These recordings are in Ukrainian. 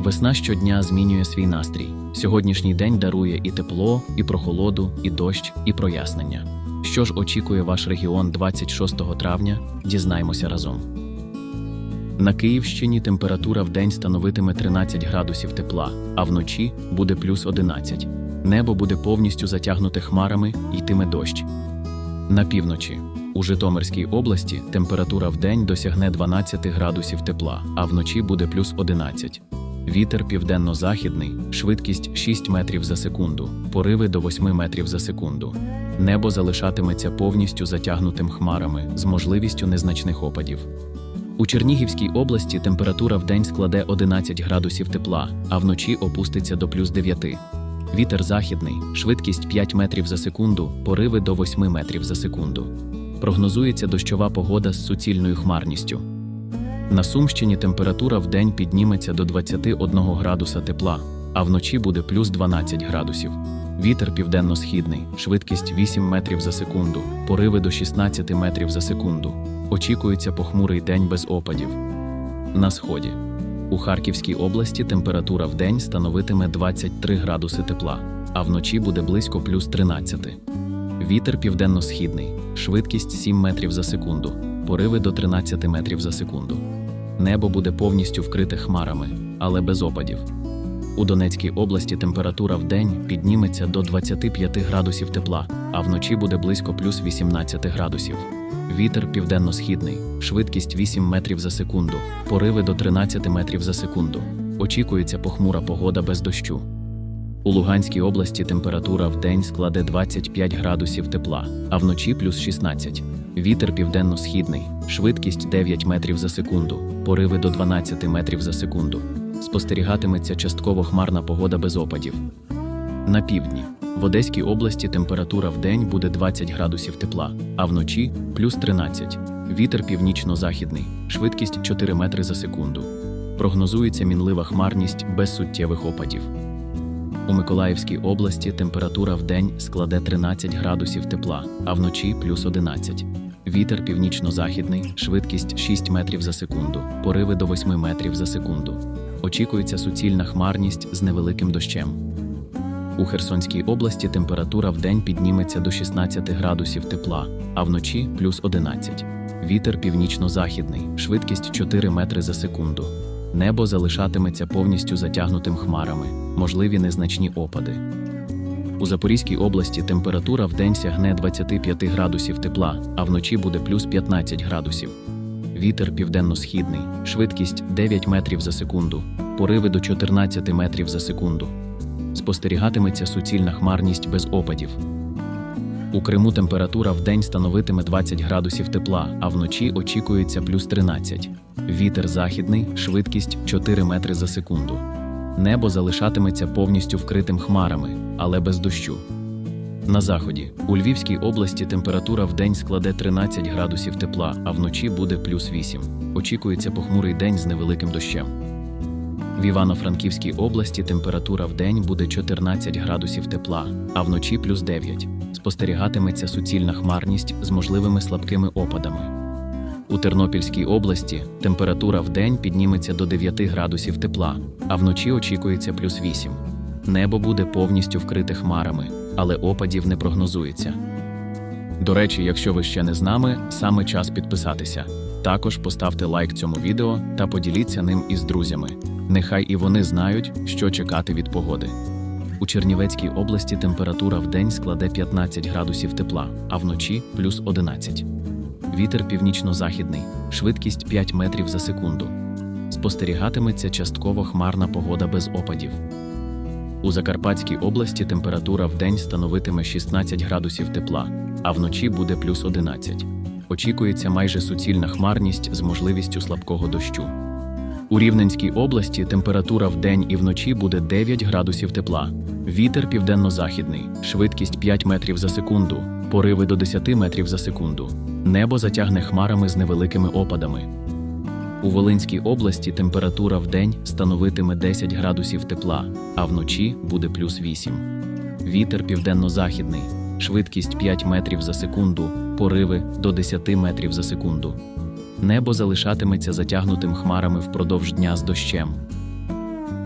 Весна щодня змінює свій настрій. Сьогоднішній день дарує і тепло, і прохолоду, і дощ, і прояснення. Що ж очікує ваш регіон 26 травня? Дізнаймося разом. На Київщині температура вдень становитиме 13 градусів тепла, а вночі буде плюс 11. Небо буде повністю затягнуте хмарами, йтиме дощ. На півночі у Житомирській області температура вдень досягне 12 градусів тепла, а вночі буде плюс 11. Вітер південно-західний, швидкість 6 метрів за секунду, пориви до 8 метрів за секунду. Небо залишатиметься повністю затягнутим хмарами з можливістю незначних опадів. У Чернігівській області температура вдень складе 11 градусів тепла, а вночі опуститься до плюс 9. Вітер західний, швидкість 5 метрів за секунду, пориви до 8 метрів за секунду. Прогнозується дощова погода з суцільною хмарністю. На Сумщині температура вдень підніметься до 21 градуса тепла, а вночі буде плюс 12 градусів. Вітер південно-східний, швидкість 8 метрів за секунду, пориви до 16 метрів за секунду. Очікується похмурий день без опадів. На сході. У Харківській області температура вдень становитиме 23 градуси тепла, а вночі буде близько плюс 13. Вітер південно-східний, швидкість 7 метрів за секунду, пориви до 13 метрів за секунду. Небо буде повністю вкрите хмарами, але без опадів. У Донецькій області температура в день підніметься до 25 градусів тепла, а вночі буде близько плюс 18 градусів. Вітер південно-східний, швидкість 8 метрів за секунду, пориви до 13 метрів за секунду. Очікується похмура погода без дощу. У Луганській області температура вдень складе 25 градусів тепла, а вночі плюс 16. Вітер південно-східний, швидкість 9 метрів за секунду, пориви до 12 метрів за секунду. Спостерігатиметься частково хмарна погода без опадів. На півдні. В Одеській області температура вдень буде 20 градусів тепла, а вночі плюс 13. Вітер північно-західний, швидкість 4 метри за секунду. Прогнозується мінлива хмарність без суттєвих опадів. У Миколаївській області температура вдень складе 13 градусів тепла, а вночі плюс 11. Вітер північно-західний, швидкість 6 метрів за секунду, пориви до 8 метрів за секунду. Очікується суцільна хмарність з невеликим дощем. У Херсонській області температура вдень підніметься до 16 градусів тепла, а вночі плюс 11. Вітер північно-західний, швидкість 4 метри за секунду. Небо залишатиметься повністю затягнутим хмарами, можливі незначні опади. У Запорізькій області температура вдень сягне 25 градусів тепла, а вночі буде плюс 15 градусів. Вітер південно-східний, швидкість 9 метрів за секунду, пориви до 14 метрів за секунду. Спостерігатиметься суцільна хмарність без опадів. У Криму температура вдень становитиме 20 градусів тепла, а вночі очікується плюс 13. Вітер західний, швидкість 4 метри за секунду. Небо залишатиметься повністю вкритим хмарами, але без дощу. На заході у Львівській області температура вдень складе 13 градусів тепла, а вночі буде плюс 8. Очікується похмурий день з невеликим дощем. В Івано-Франківській області температура вдень буде 14 градусів тепла, а вночі плюс 9. Спостерігатиметься суцільна хмарність з можливими слабкими опадами. Тернопільській області температура вдень підніметься до 9 градусів тепла, а вночі очікується плюс 8. Небо буде повністю вкрите хмарами, але опадів не прогнозується. До речі, якщо ви ще не з нами, саме час підписатися. Також поставте лайк цьому відео та поділіться ним із друзями. Нехай і вони знають, що чекати від погоди. У Чернівецькій області температура вдень складе 15 градусів тепла, а вночі плюс 11. Вітер північно-західний, швидкість 5 метрів за секунду. Спостерігатиметься частково хмарна погода без опадів. У Закарпатській області температура вдень становитиме 16 градусів тепла, а вночі буде плюс 11. Очікується майже суцільна хмарність з можливістю слабкого дощу. У Рівненській області температура вдень і вночі буде 9 градусів тепла. Вітер південно-західний, швидкість 5 метрів за секунду, пориви до 10 метрів за секунду. Небо затягне хмарами з невеликими опадами. У Волинській області температура вдень становитиме 10 градусів тепла, а вночі буде плюс 8. Вітер південно-західний, швидкість 5 метрів за секунду, пориви до 10 метрів за секунду. Небо залишатиметься затягнутим хмарами впродовж дня з дощем.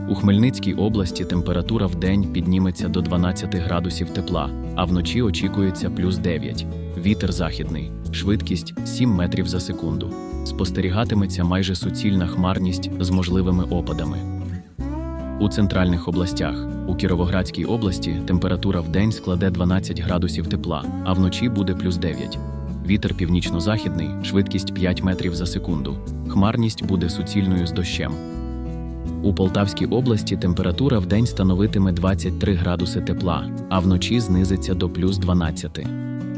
У Хмельницькій області температура в день підніметься до 12 градусів тепла, а вночі очікується плюс 9. Вітер західний, швидкість 7 метрів за секунду. Спостерігатиметься майже суцільна хмарність з можливими опадами. У центральних областях у Кіровоградській області температура в день складе 12 градусів тепла, а вночі буде плюс 9. Вітер північно-західний, швидкість 5 метрів за секунду. Хмарність буде суцільною з дощем. У Полтавській області температура в день становитиме 23 градуси тепла, а вночі знизиться до плюс 12.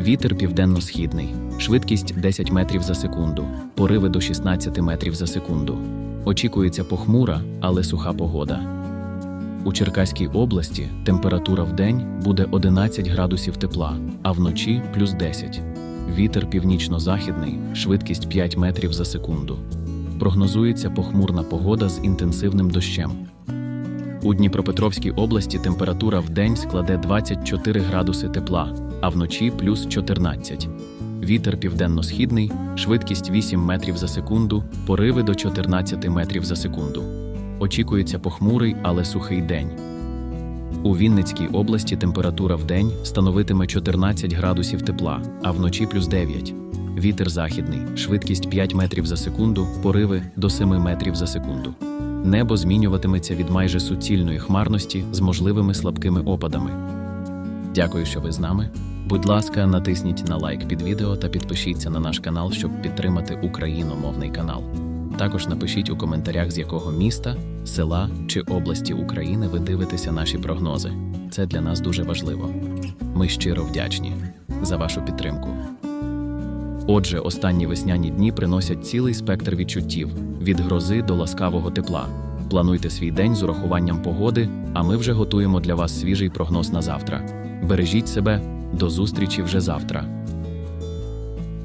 Вітер південно-східний, швидкість 10 метрів за секунду, пориви до 16 метрів за секунду. Очікується похмура, але суха погода. У Черкаській області температура в день буде 11 градусів тепла, а вночі плюс 10. Вітер північно-західний, швидкість 5 метрів за секунду. Прогнозується похмурна погода з інтенсивним дощем. У Дніпропетровській області температура в день складе 24 градуси тепла, а вночі плюс 14. Вітер південно-східний, швидкість 8 метрів за секунду, пориви до 14 метрів за секунду. Очікується похмурий, але сухий день. У Вінницькій області температура в день становитиме 14 градусів тепла, а вночі плюс 9. Вітер західний, швидкість 5 метрів за секунду, пориви до 7 метрів за секунду. Небо змінюватиметься від майже суцільної хмарності з можливими слабкими опадами. Дякую, що ви з нами. Будь ласка, натисніть на лайк під відео та підпишіться на наш канал, щоб підтримати україномовний канал. Також напишіть у коментарях, з якого міста, села чи області України ви дивитеся наші прогнози. Це для нас дуже важливо. Ми щиро вдячні за вашу підтримку. Отже, останні весняні дні приносять цілий спектр відчуттів від грози до ласкавого тепла. Плануйте свій день з урахуванням погоди, а ми вже готуємо для вас свіжий прогноз на завтра. Бережіть себе, до зустрічі вже завтра.